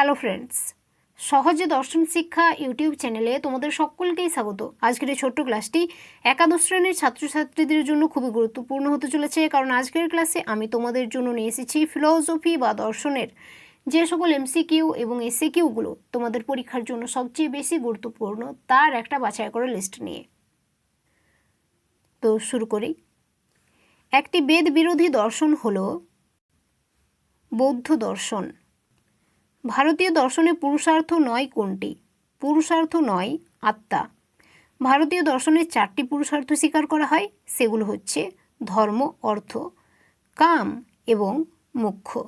Hello friends সহজে দর্শন শিক্ষা ইউটিউব চ্যানেলে তোমাদের সকলকেই স্বাগত। আজকের এই ছোট্ট ক্লাসটি একাদশ শ্রেণির ছাত্রছাত্রীদের জন্য খুবই গুরুত্বপূর্ণ হতে চলেছে, কারণ আজকের ক্লাসে আমি তোমাদের জন্য নিয়ে এসেছি ফিলসফি বা দর্শনের। যে সকল এমসিকিউ এবং এসিকিউগুলো তোমাদের পরীক্ষার জন্য সবচেয়ে বেশি গুরুত্বপূর্ণ, তার একটা বাছাই করা লিস্ট নিয়ে। তো শুরু করি। একটি বেদ বিরোধী দর্শন হলো বৌদ্ধ দর্শন। ভারতীয় দর্শনে পুরুষার্থ নয় কোনটি? পুরুষার্থ নয়, আত্মা। ভারতীয় দর্শনে চারটি পুরুষার্থ স্বীকার করা হয়, সেগুলো হচ্ছে ধর্ম, অর্থ, কাম এবং মুখ্য।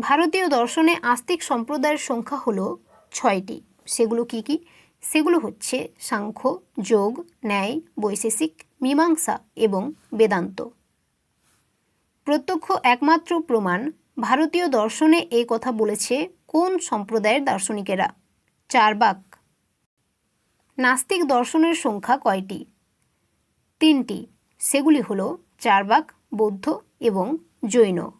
ভারতীয় দর্শনে আস্তিক সম্প্রদায়ের সংখ্যা হলো ছয়টি। সেগুলো কি কি? সেগুলো হচ্ছে সাংখ্য, যোগ, ন্যায়, বৈশেষিক, মীমাংসা এবং বেদান্ত। প্রত্যক্ষ একমাত্র প্রমাণ ভারতীয় দর্শনে এই কথা বলেছে কোন সম্প্রদায়ের দার্শনিকেরা? চারবাক নাস্তিক দর্শনের সংখ্যা কয়টি? তিনটি। সেগুলি হলো চারবাক বৌদ্ধ এবং জৈন।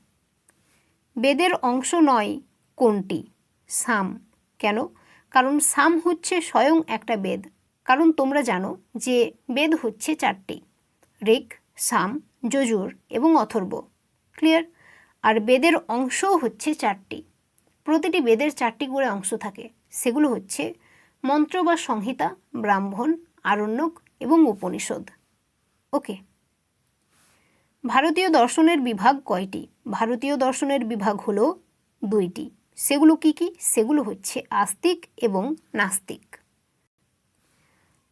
বেদের অংশ নয় কোনটি? সাম। কেন? কারণ সাম হচ্ছে স্বয়ং একটা বেদ। কারণ তোমরা জানো যে বেদ হচ্ছে চারটি। ঋক, সাম, যজুর এবং অথর্ব। ক্লিয়ার? আর বেদের অংশও হচ্ছে চারটি। প্রতিটি বেদের চারটি করে অংশ থাকে। সেগুলো হচ্ছে মন্ত্র বা সংহিতা, ব্রাহ্মণ, আরণ্যক এবং উপনিষদ। ওকে। ভারতীয় দর্শনের বিভাগ কয়টি? ভারতীয় দর্শনের বিভাগ হলো দুইটি। সেগুলো কি কি? সেগুলো হচ্ছে আস্তিক এবং নাস্তিক।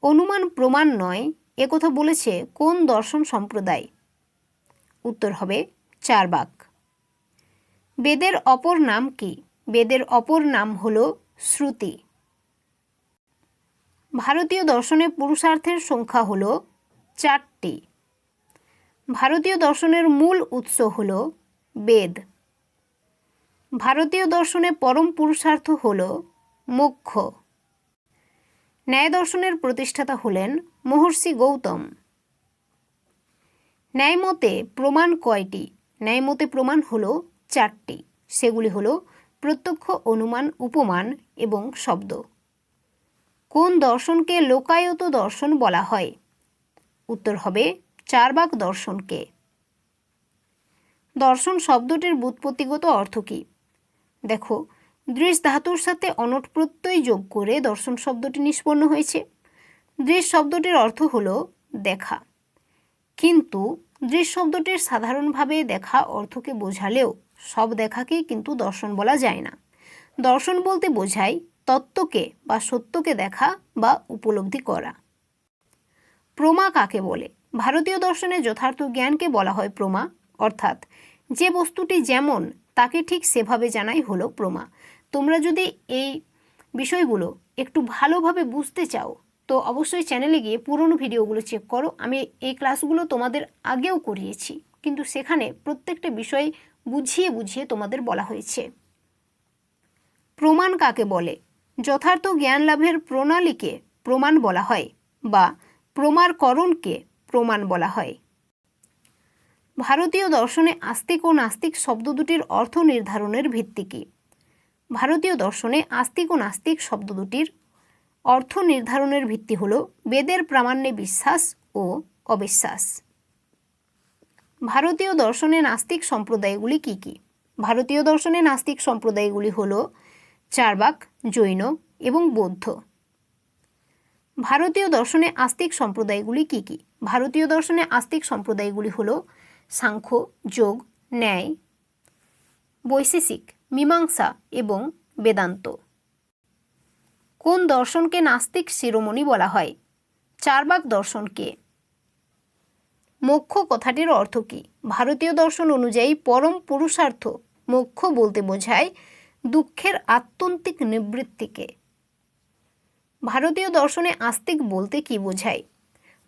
অনুমান প্রমাণ নয় একথা বলেছে কোন দর্শন সম্প্রদায়? উত্তর হবে চারবাক। বেদের অপর নাম কি? বেদের অপর নাম হল শ্রুতি। ভারতীয় দর্শনে পুরুষার্থের সংখ্যা হল চারটি। ভারতীয় দর্শনের মূল উৎস হল বেদ। ভারতীয় দর্শনে পরম পুরুষার্থ হল মোক্ষ। ন্যায় দর্শনের প্রতিষ্ঠাতা হলেন মহর্ষি গৌতম। ন্যায়মতে প্রমাণ কয়টি? ন্যায়মতে প্রমাণ হলো চারটি। সেগুলি হলো প্রত্যক্ষ অনুমান, উপমান এবং শব্দ। কোন দর্শনকে লোকায়ত দর্শন বলা হয়? উত্তর হবে চারবাক দর্শনকে। দর্শন শব্দটির বুৎপত্তিগত অর্থ কী? দেখো, দৃশ ধাতুর সাথে অনট প্রত্যয় যোগ করে দর্শন শব্দটি নিষ্পন্ন হয়েছে। দৃশ শব্দটির অর্থ হলো দেখা। কিন্তু দৃশ শব্দটির সাধারণভাবে দেখা অর্থকে বোঝালেও সব দেখাকেই কিন্তু দর্শন বলা যায় না। দর্শন বলতে বোঝায় তত্ত্বকে বা সত্যকে দেখা বা উপলব্ধি করা। প্রমা কাকে বলে? ভারতীয় দর্শনে যথার্থ জ্ঞানকে বলা হয় প্রমা, অর্থাৎ যে বস্তুটি যেমন তাকে ঠিক সেভাবে জানাই হলো প্রমা। তোমরা যদি এই বিষয়গুলো একটু ভালোভাবে বুঝতে চাও, তো অবশ্যই চ্যানেলে গিয়ে পুরনো ভিডিওগুলো চেক করো। আমি এই ক্লাসগুলো তোমাদের আগেও করিয়েছি। কিন্তু সেখানে প্রত্যেকটা বিষয় বুঝিয়ে বুঝিয়ে তোমাদের বলা হয়েছে। প্রমাণ কাকে বলে? যথার্থ জ্ঞান লাভের প্রণালীকে প্রমাণ বলা হয় বা প্রমারকরণকে প্রমাণ বলা হয়। ভারতীয় দর্শনে আস্তিক ও নাস্তিক শব্দ দুটির অর্থ নির্ধারণের ভিত্তি কী? ভারতীয় দর্শনে আস্তিক ও নাস্তিক শব্দ দুটির অর্থ নির্ধারণের ভিত্তি হল বেদের প্রামাণ্যে বিশ্বাস ও অবিশ্বাস। ভারতীয় দর্শনে নাস্তিক সম্প্রদায়গুলি কি কি? ভারতীয় দর্শনে নাস্তিক সম্প্রদায়গুলি হল চারবাক, জৈন এবং বৌদ্ধ। ভারতীয় দর্শনে আস্তিক সম্প্রদায়গুলি কি কি? ভারতীয় দর্শনে আস্তিক সম্প্রদায়গুলি হল সাংখ্য, যোগ, ন্যায়, বৈশেষিক, মীমাংসা এবং বেদান্ত। কোন দর্শনকে নাস্তিক শিরোমণি বলা হয়? চারবাক দর্শনকে মোক্ষ কথাটির অর্থ কী? ভারতীয় দর্শন অনুযায়ী পরম পুরুষার্থ মোক্ষ বলতে বোঝায় দুঃখের আত্যন্তিক নিবৃত্তিকে। ভারতীয় দর্শনে আস্তিক বলতে কি বোঝায়?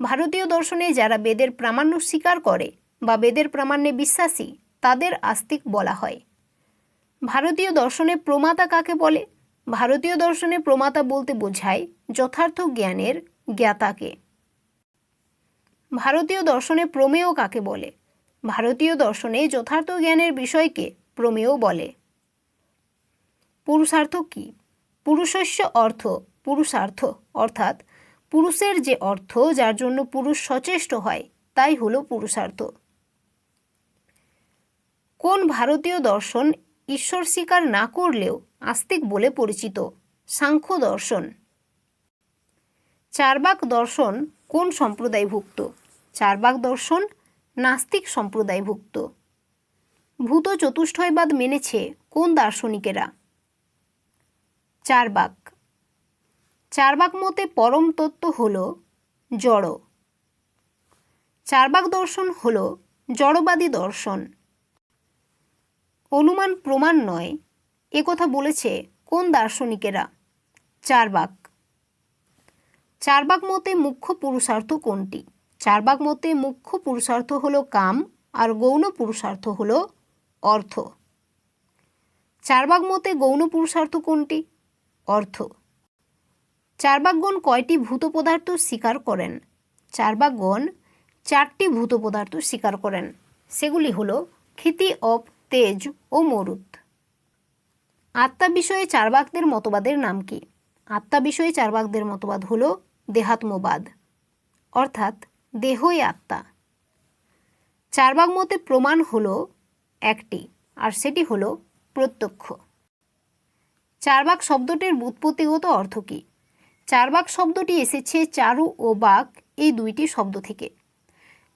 ভারতীয় দর্শনে যারা বেদের প্রামাণ্য স্বীকার করে বা বেদের প্রামাণ্যে বিশ্বাসী, তাদের আস্তিক বলা হয়। ভারতীয় দর্শনে প্রমাতা কাকে বলে? ভারতীয় দর্শনে প্রমাতা বলতে বোঝায় যথার্থ জ্ঞানের জ্ঞাতাকে। ভারতীয় দর্শনে প্রমেয় কাকে বলে? ভারতীয় দর্শনে যথার্থ জ্ঞানের বিষয়কে প্রমেয় বলে। পুরুষার্থ কি? পুরুষস্য অর্থ, পুরুষার্থ অর্থাৎ পুরুষের যে অর্থ যার জন্য পুরুষ সচেষ্ট হয়, তাই হলো পুরুষার্থ। কোন ভারতীয় দর্শন ঈশ্বর স্বীকার না করলেও আস্তিক বলে পরিচিত? সাংখ্য দর্শন। চারবাক দর্শন কোন সম্প্রদায়ভুক্ত? চারবাক দর্শন, নাস্তিক সম্প্রদায়ভুক্ত। ভূত চতুষ্টয়বাদ মেনেছে কোন দার্শনিকেরা? চারবাক চারবাক মতে পরম তত্ত্ব হল জড়। চারবাক দর্শন হল জড়বাদী দর্শন। অনুমান প্রমাণ নয় একথা বলেছে কোন দার্শনিকেরা? চারবাক চারবাক মতে মুখ্য পুরুষার্থ কোনটি? চারবাক মতে মুখ্য পুরুষার্থ হলো কাম, আর গৌণ পুরুষার্থ হলো অর্থ। চারবাক মতে গৌণ পুরুষার্থ কোনটি? অর্থ। চারবাকগণ কয়টি ভূত পদার্থ স্বীকার করেন? চারবাকগণ চারটি ভূত পদার্থ স্বীকার করেন। সেগুলি হলো ক্ষিতি, অপ, তেজ ও মরুত আত্মা বিষয়ে চারবাকদের মতবাদের নাম কি? আত্মা বিষয়ে চারবাকদের মতবাদ হলো দেহাত্মবাদ অর্থাৎ দেহই আত্মা। চারবাক মতে প্রমাণ হলো একটি, আর সেটি হলো প্রত্যক্ষ। চারবাক শব্দটির ব্যুৎপত্তিগত অর্থ কী? চারবাক শব্দটি এসেছে চারু ও বাক এই দুইটি শব্দ থেকে।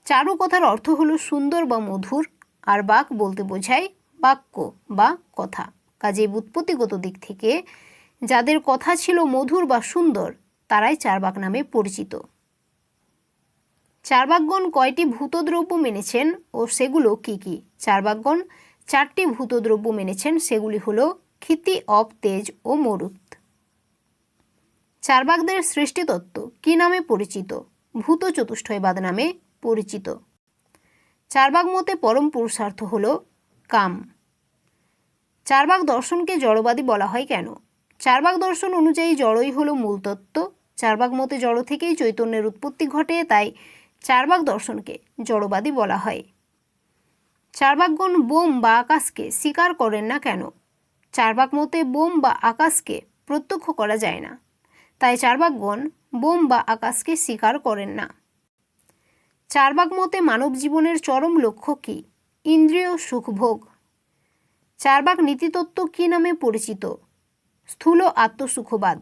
চারু কথার অর্থ হলো সুন্দর বা মধুর, আর বাক বলতে বোঝায় বাক্য বা কথা। কাজে ব্যুৎপত্তিগত দিক থেকে যাদের কথা ছিল মধুর বা সুন্দর তারাই চারবাক নামে পরিচিত। চারবাকগণ কয়টি ভূতদ্রব্য মেনেছেন ও সেগুলো কি কি? চারবাকগণ চারটি ভূতদ্রব্য মেনেছেন, সেগুলি হলো ক্ষিতি, অপ, তেজ ও মরুত। চারবাকদের সৃষ্টিতত্ত্ব কি নামে পরিচিত? ভূত চতুষ্টয়বাদ নামে পরিচিত। চারবাক মতে পরম পুরুষার্থ হল কাম। চারবাক দর্শনকে জড়বাদী বলা হয় কেন? চারবাক দর্শন অনুযায়ী জড়ই হলো মূল তত্ত্ব চারবাক মতে জড় থেকেই চৈতন্যের উৎপত্তি ঘটে, তাই চারবাক দর্শনকে জড়বাদী বলা হয়। চারবাকগণ বোম বা আকাশকে স্বীকার করেন না কেন? চারবাক মতে বোম বা আকাশকে প্রত্যক্ষ করা যায় না, তাই চারবাকগণ বোম বা আকাশকে স্বীকার করেন না। চারবাক মতে মানব জীবনের চরম লক্ষ্য কি? ইন্দ্রিয় সুখভোগ। চারবাক নীতিতত্ত্ব কি নামে পরিচিত? স্থূল আত্মসুখবাদ।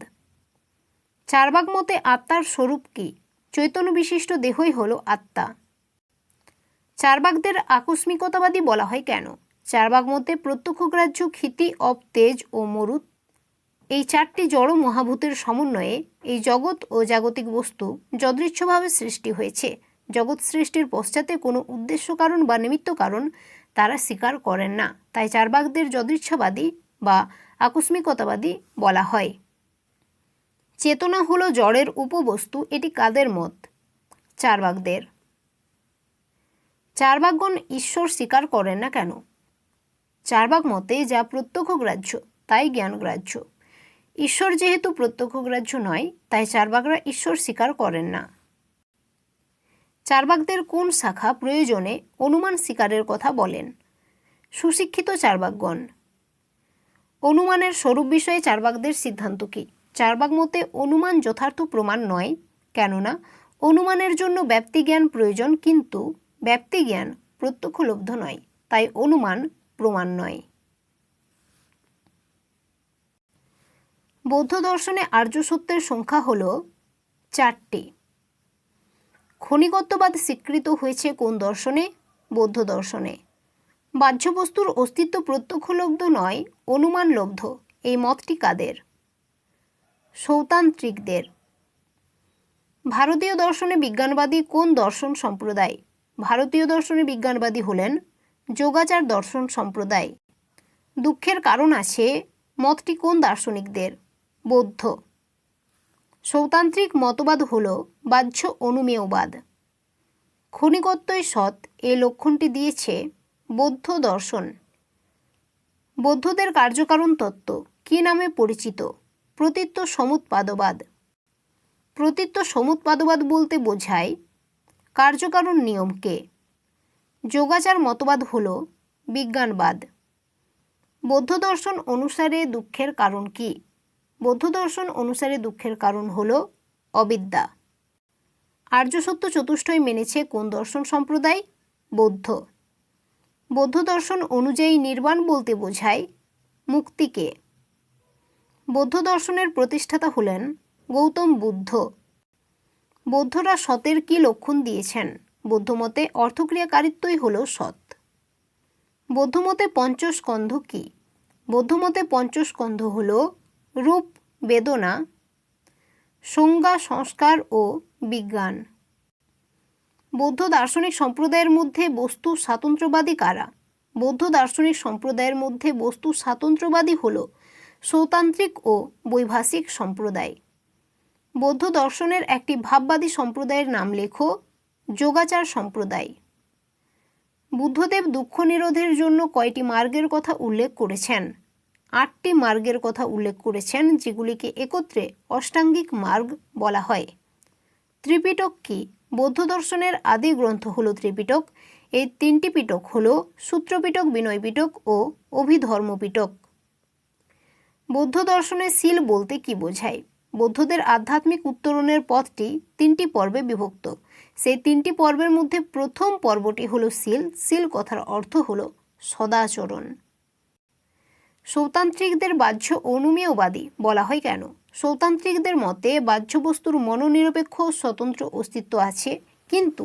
চারবাক মতে আত্মার স্বরূপ কি? চৈতন্য বিশিষ্ট দেহই হল আত্মা। চারবাকদের আকস্মিকতাবাদী বলা হয় কেন? চারবাক মতে প্রত্যক্ষগ্রাহ্য ক্ষিতি অব তেজ ও মরুত এই চারটি জড় মহাভূতের সমন্বয়ে এই জগৎ ও জাগতিক বস্তু যদৃচ্ছভাবে সৃষ্টি হয়েছে। জগৎ সৃষ্টির পশ্চাতে কোনো উদ্দেশ্য কারণ বা নিমিত্ত কারণ তারা স্বীকার করেন না। তাই চারবাকদের যদৃচ্ছবাদী বা আকস্মিকতাবাদী বলা হয়। চেতনা হলো জড়ের উপবস্তু, এটি কাদের মত? চারবাকদের চারবাকগণ ঈশ্বর স্বীকার করেন না কেন? চারবাক মতে যা প্রত্যক্ষ গ্রাহ্য তাই জ্ঞান গ্রাহ্য ঈশ্বর যেহেতু প্রত্যক্ষ গ্রাহ্য নয়, তাই চারবাকরা ঈশ্বর স্বীকার করেন না। চারবাকদের কোন শাখা প্রয়োজনে অনুমান স্বীকারের কথা বলেন? সুশিক্ষিত চারবাকগণ অনুমানের স্বরূপ বিষয়ে চারবাকদের সিদ্ধান্ত কী? চারবাক মতে অনুমান যথার্থ প্রমাণ নয়, কেননা অনুমানের জন্য ব্যক্তিজ্ঞান প্রয়োজন, কিন্তু ব্যক্তিজ্ঞান প্রত্যক্ষলব্ধ নয়, তাই অনুমান প্রমাণ নয়। বৌদ্ধ দর্শনে আর্য সত্যের সংখ্যা হল চারটি। ক্ষণিকত্ববাদ স্বীকৃত হয়েছে কোন দর্শনে? বৌদ্ধ দর্শনে। বাহ্যবস্তুর অস্তিত্ব প্রত্যক্ষলব্ধ নয়, অনুমানলব্ধ। এই মতটি কাদের? সৌতান্ত্রিকদের ভারতীয় দর্শনে বিজ্ঞানবাদী কোন দর্শন সম্প্রদায়? ভারতীয় দর্শনে বিজ্ঞানবাদী হলেন যোগাচার দর্শন সম্প্রদায়। দুঃখের কারণ আছে মতটি কোন দার্শনিকদের? বৌদ্ধ। সৌতান্ত্রিক মতবাদ হল বাহ্য অনুমেয়বাদ। ক্ষণিকত্বই সৎ এ লক্ষণটি দিয়েছে বৌদ্ধ দর্শন। বৌদ্ধদের কার্যকারণ তত্ত্ব কি নামে পরিচিত? প্রতীত্ব সমুৎপাদবাদ। প্রতীত্ব সমুৎপাদবাদ বলতে বোঝায় কার্যকারণ নিয়মকে। যোগাচার মতবাদ হল বিজ্ঞানবাদ। বৌদ্ধ দর্শন অনুসারে দুঃখের কারণ কি? বৌদ্ধ দর্শন অনুসারে দুঃখের কারণ হল অবিদ্যা। আর্য সত্য চতুষ্টয় মেনেছে কোন দর্শন সম্প্রদায়? বৌদ্ধ। বৌদ্ধ দর্শন অনুযায়ী নির্বাণ বলতে বোঝায় মুক্তিকে। বৌদ্ধ দর্শনের প্রতিষ্ঠাতা হলেন গৌতম বুদ্ধ। বৌদ্ধরা সতের কি লক্ষণ দিয়েছেন? বৌদ্ধমতে অর্থক্রিয়াকারিত্বই হল সৎ। বৌদ্ধমতে পঞ্চস্কন্ধ কি? বৌদ্ধমতে পঞ্চস্কন্ধ হল রূপ, বেদনা, সংজ্ঞা, সংস্কার ও বিজ্ঞান। বৌদ্ধ দার্শনিক সম্প্রদায়ের মধ্যে বস্তু স্বাতন্ত্র্যবাদী কারা? বৌদ্ধ দার্শনিক সম্প্রদায়ের মধ্যে বস্তু স্বাতন্ত্র্যবাদী হল সৌতান্ত্রিক ও বৈভাষিক সম্প্রদায়। বৌদ্ধ দর্শনের একটি ভাববাদী সম্প্রদায়ের নাম লেখো, যোগাচার সম্প্রদায়। বুদ্ধদেব দুঃখ নিরোধের জন্য কয়টি মার্গের কথা উল্লেখ করেছেন? আটটি মার্গের কথা উল্লেখ করেছেন, যেগুলিকে একত্রে অষ্টাঙ্গিক মার্গ বলা হয়। ত্রিপিটক কি? বৌদ্ধ দর্শনের আদি গ্রন্থ হল ত্রিপিটক। এই তিনটি পিটক হল সূত্রপিটক বিনয় পিটক ও অভিধর্মপিটক। বৌদ্ধ দর্শনে সিল বলতে কি বোঝায়? বৌদ্ধদের আধ্যাত্মিক উত্তরণের পথটি তিনটি পর্বে বিভক্ত। সেই তিনটি পর্বের মধ্যে প্রথম পর্বটি হলো সিল। সিল কথার অর্থ হলো সদাচরণ। সৌতান্ত্রিকদের বাহ্য অনুমেয়বাদী বলা হয় কেন? সৌতান্ত্রিকদের মতে বাহ্য বস্তুর মনোনিরপেক্ষ স্বতন্ত্র অস্তিত্ব আছে, কিন্তু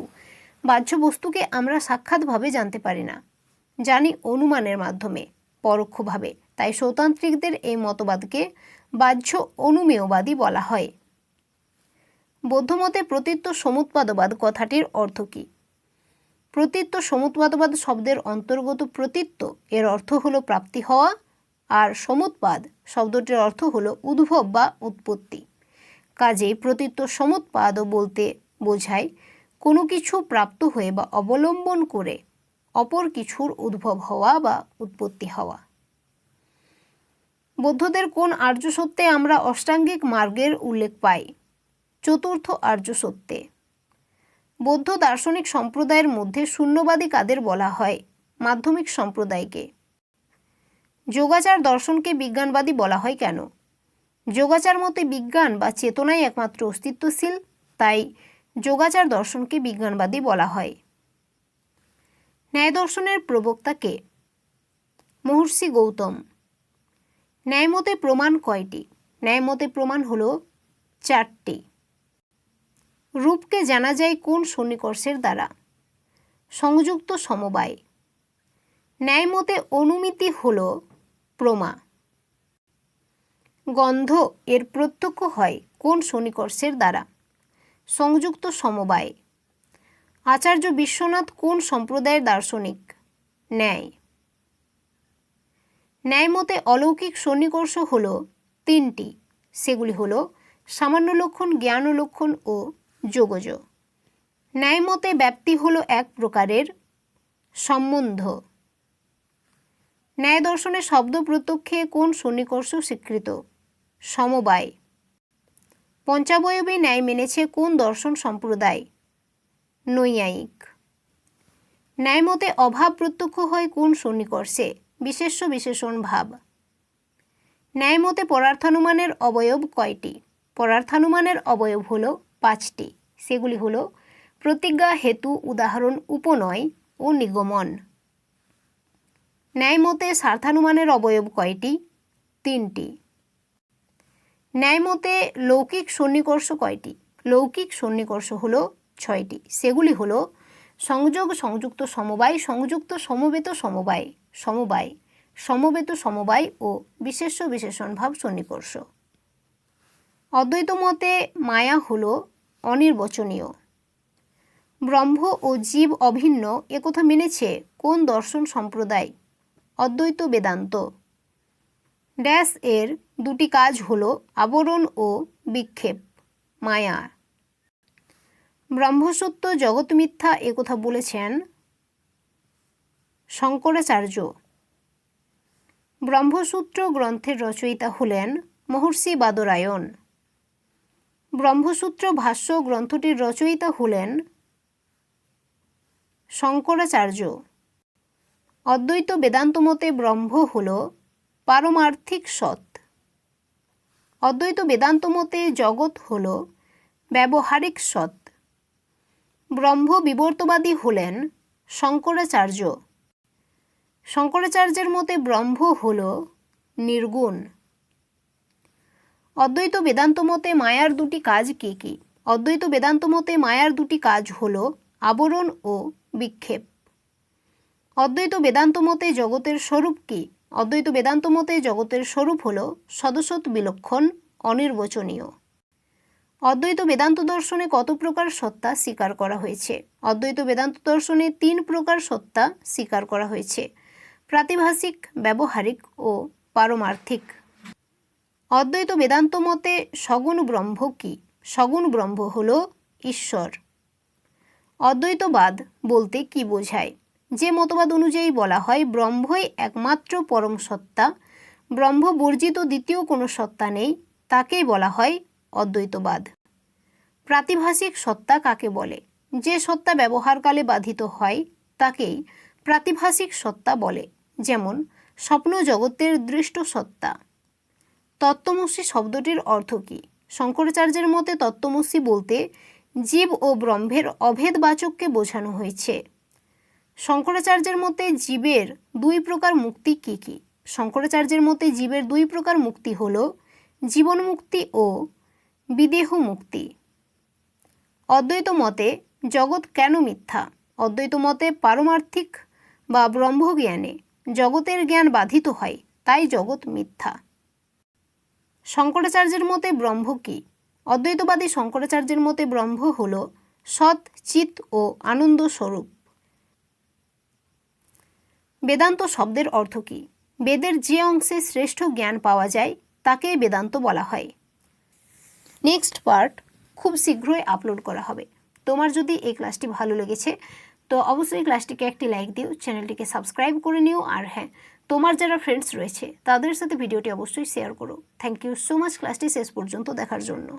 বাহ্য বস্তুকে আমরা সাক্ষাৎভাবে জানতে পারি না। জানি অনুমানের মাধ্যমে, পরোক্ষভাবে। তাই সৌতান্ত্রিকদের এই মতবাদকে বাহ্য অনুমেয়বাদী বলা হয়। বৌদ্ধমতে প্রতীত্ব সমুৎপাদবাদ কথাটির অর্থ কী? প্রতীত্ব সমুৎপাদবাদ শব্দের অন্তর্গত প্রতীত্ব এর অর্থ হলো প্রাপ্তি হওয়া আর সমুৎপাদ শব্দটির অর্থ হলো উদ্ভব বা উৎপত্তি। কাজেই প্রতীত্ব সমুৎপাদও বলতে বোঝায় কোনো কিছু প্রাপ্ত হয়ে বা অবলম্বন করে অপর কিছুর উদ্ভব হওয়া বা উৎপত্তি হওয়া। বৌদ্ধদের কোন আর্য সত্যে আমরা অষ্টাঙ্গিক মার্গের উল্লেখ পাই? চতুর্থ আর্য সত্যে। বৌদ্ধ দার্শনিক সম্প্রদায়ের মধ্যে শূন্যবাদী কাদের বলা হয়? মাধ্যমিক সম্প্রদায়কে। যোগাচার দর্শনকে বিজ্ঞানবাদী বলা হয় কেন? যোগাচার মতে বিজ্ঞান বা চেতনাই একমাত্র অস্তিত্বশীল, তাই যোগাচার দর্শনকে বিজ্ঞানবাদী বলা হয়। ন্যায় দর্শনের প্রবক্তাকে মহর্ষি গৌতম। ন্যায়মতে প্রমাণ কয়টি? ন্যায়মতে প্রমাণ হল চারটি। রূপকে জানা যায় কোন সন্নিকর্ষের দ্বারা। সংযুক্ত সমবায়। ন্যায়মতে অনুমিতি হল প্রমা। গন্ধ এর প্রত্যক্ষ হয় কোন সন্নিকর্ষের দ্বারা। সংযুক্ত সমবায়। আচার্য বিশ্বনাথ কোন সম্প্রদায়ের দার্শনিক? ন্যায়। ন্যায়মতে অলৌকিক সন্নিকর্ষ হল তিনটি। সেগুলি হল সামান্য লক্ষণ, জ্ঞান লক্ষণ ও যোগজ। ন্যায়মতে ব্যাপ্তি হল এক প্রকারের সম্বন্ধ। ন্যায় দর্শনে শব্দ প্রত্যক্ষে কোন সন্নিকর্ষ স্বীকৃত? সমবায়। পঞ্চাবয়বে ন্যায় মেনেছে কোন দর্শন সম্প্রদায়? নৈয়ায়িক। ন্যায়মতে অভাব প্রত্যক্ষ হয় কোন সন্নিকর্ষে? বিশেষ্য বিশেষণ ভাব। ন্যায়মতে পরার্থানুমানের অবয়ব কয়টি? পরার্থানুমানের অবয়ব হল পাঁচটি। সেগুলি হল প্রতিজ্ঞা, হেতু, উদাহরণ, উপনয় ও নিগমন। ন্যায়মতে স্বার্থানুমানের অবয়ব কয়টি? তিনটি। ন্যায়মতে লৌকিক সন্নিকর্ষ কয়টি? লৌকিক সন্নিকর্ষ হল ছয়টি। সেগুলি হল সংযোগ সংযুক্ত সমবায়, সংযুক্ত সমবেত সমবায় সমবায়, সমবেত সমবায় ও বিশেষ্য বিশেষণ ভাব সন্নিকর্ষ। অদ্বৈত মতে মায়া হল অনির্বচনীয়। ব্রহ্ম ও জীব অভিন্ন একথা মেনেছে কোন দর্শন সম্প্রদায়? অদ্বৈত বেদান্ত। ড্যাশ এর দুটি কাজ হল আবরণ ও বিক্ষেপ, মায়া। ব্রহ্মসত্য জগৎ মিথ্যা একথা বলেছেন শঙ্করাচার্য। ব্রহ্মসূত্র গ্রন্থের রচয়িতা হলেন মহর্ষি বাদরায়ণ। ব্রহ্মসূত্র ভাষ্য গ্রন্থটির রচয়িতা হলেন শঙ্করাচার্য। অদ্বৈত বেদান্ত মতে ব্রহ্ম হল পারমার্থিক সৎ। অদ্বৈত বেদান্ত মতে জগৎ হল ব্যবহারিক সৎ। ব্রহ্ম বিবর্তবাদী হলেন শঙ্করাচার্য। শঙ্করাচার্যের মতে ব্রহ্ম হল নির্গুণ। অদ্বৈত বেদান্ত মতে মায়ার দুটি কাজ কি কি? অদ্বৈত বেদান্ত মতে মায়ার দুটি কাজ হল আবরণ ও বিক্ষেপ। অদ্বৈত বেদান্ত মতে জগতের স্বরূপ কি? অদ্বৈত বেদান্ত মতে জগতের স্বরূপ হল সদসৎ বিলক্ষণ, অনির্বচনীয়। অদ্বৈত বেদান্ত দর্শনে কত প্রকার সত্তা স্বীকার করা হয়েছে? অদ্বৈত বেদান্ত দর্শনে তিন প্রকার সত্তা স্বীকার করা হয়েছে। প্রাতিভাসিক ব্যবহারিক ও পারমার্থিক। অদ্বৈত বেদান্ত মতে সগুণ ব্রহ্ম কি? সগুণ ব্রহ্ম হল ঈশ্বর। অদ্বৈতবাদ বলতে কি বোঝায়? যে মতবাদ অনুযায়ী বলা হয়, ব্রহ্মই একমাত্র পরম সত্তা। ব্রহ্ম বর্জিত দ্বিতীয় কোনো সত্তা নেই, তাকেই বলা হয় অদ্বৈতবাদ। প্রাতিভাসিক সত্তা কাকে বলে? যে সত্তা ব্যবহারকালে বাধিত হয়, তাকেই প্রাতিভাসিক সত্তা বলে, যেমন স্বপ্ন জগতের দৃষ্ট সত্তা। তত্ত্বমসী শব্দটির অর্থ কী? শঙ্করাচার্যের মতে তত্ত্বমসী বলতে জীব ও ব্রহ্মের অভেদবাচককে বোঝানো হয়েছে। শঙ্করাচার্যের মতে জীবের দুই প্রকার মুক্তি কী কী? শঙ্করাচার্যের মতে জীবের দুই প্রকার মুক্তি হল জীবন মুক্তি ও বিদেহ মুক্তি। অদ্বৈত মতে জগৎ কেন মিথ্যা? অদ্বৈত মতে পারমার্থিক বা ব্রহ্মজ্ঞানে জগতের জ্ঞান বাধিত হয়, তাই জগৎ মিথ্যা। শঙ্করাচার্যের মতে ব্রহ্ম কি? অদ্বৈতবাদী শঙ্করাচার্যের মতে ব্রহ্ম হল সৎ চিত ও আনন্দ স্বরূপ। বেদান্ত শব্দের অর্থ কী? বেদের যে অংশে শ্রেষ্ঠ জ্ঞান পাওয়া যায় তাকে বেদান্ত বলা হয়। নেক্সট পার্ট খুব শীঘ্রই আপলোড করা হবে। তোমার যদি এই ক্লাসটি ভালো লেগেছে, তো অবশ্যই ক্লাসটিকে একটি লাইক দিও চ্যানেলটিকে সাবস্ক্রাইব করে নিও, আর হ্যাঁ তোমার যারা ফ্রেন্ডস রয়েছে, তাদের সাথে ভিডিওটি অবশ্যই শেয়ার করো। থ্যাংক ইউ সো মাচ ক্লাসটি শেষ পর্যন্ত দেখার জন্য।